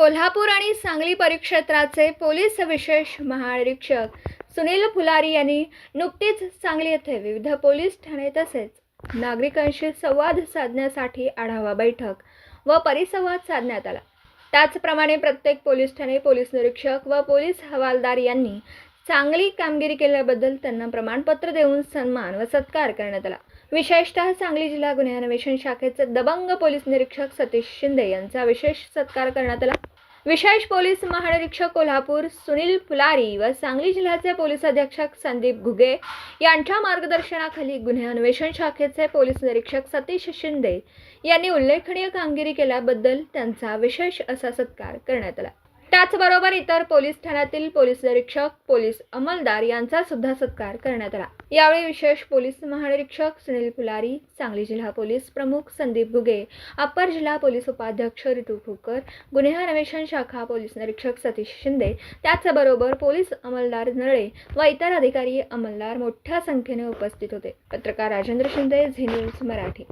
कोल्हापूर आणि सांगली परिक्षेत्राचे पोलीस विशेष महानिरीक्षक सुनील फुलारी यांनी नुकतीच सांगली येथे विविध पोलीस ठाणे तसेच नागरिकांशी संवाद साधण्यासाठी आढावा बैठक व परिसंवाद साधण्यात आला. त्याचप्रमाणे प्रत्येक पोलीस ठाणे पोलीस निरीक्षक व पोलीस हवालदार यांनी चांगली कामगिरी केल्याबद्दल त्यांना प्रमाणपत्र देऊन सन्मान व सत्कार करण्यात आला. विशेषतः सांगली जिल्हा गुन्हे अन्वेषण शाखेचे दबंग पोलीस निरीक्षक सतीश शिंदे यांचा विशेष सत्कार करण्यात आला. विशेष पोलीस महानिरीक्षक कोल्हापूर सुनील फुलारी व सांगली जिल्ह्याचे पोलीस अधीक्षक संदीप घुगे यांच्या मार्गदर्शनाखाली गुन्हे अन्वेषण शाखेचे पोलीस निरीक्षक सतीश शिंदे यांनी उल्लेखनीय कामगिरी केल्याबद्दल त्यांचा विशेष असा सत्कार करण्यात आला. त्याचबरोबर इतर पोलीस ठाण्यातील पोलीस निरीक्षक पोलीस अंमलदार यांचा सुद्धा सत्कार करण्यात आला. यावेळी विशेष पोलीस महानिरीक्षक सुनील फुलारी सांगली जिल्हा पोलीस प्रमुख संदीप घुगे अप्पर जिल्हा पोलीस उपाध्यक्ष ऋतू फुकर गुन्हे अन्वेषण शाखा पोलीस निरीक्षक सतीश शिंदे त्याचबरोबर पोलीस अंमलदार नळे व इतर अधिकारी अंमलदार मोठ्या संख्येने उपस्थित होते. पत्रकार राजेंद्र शिंदे झी न्यूज मराठी.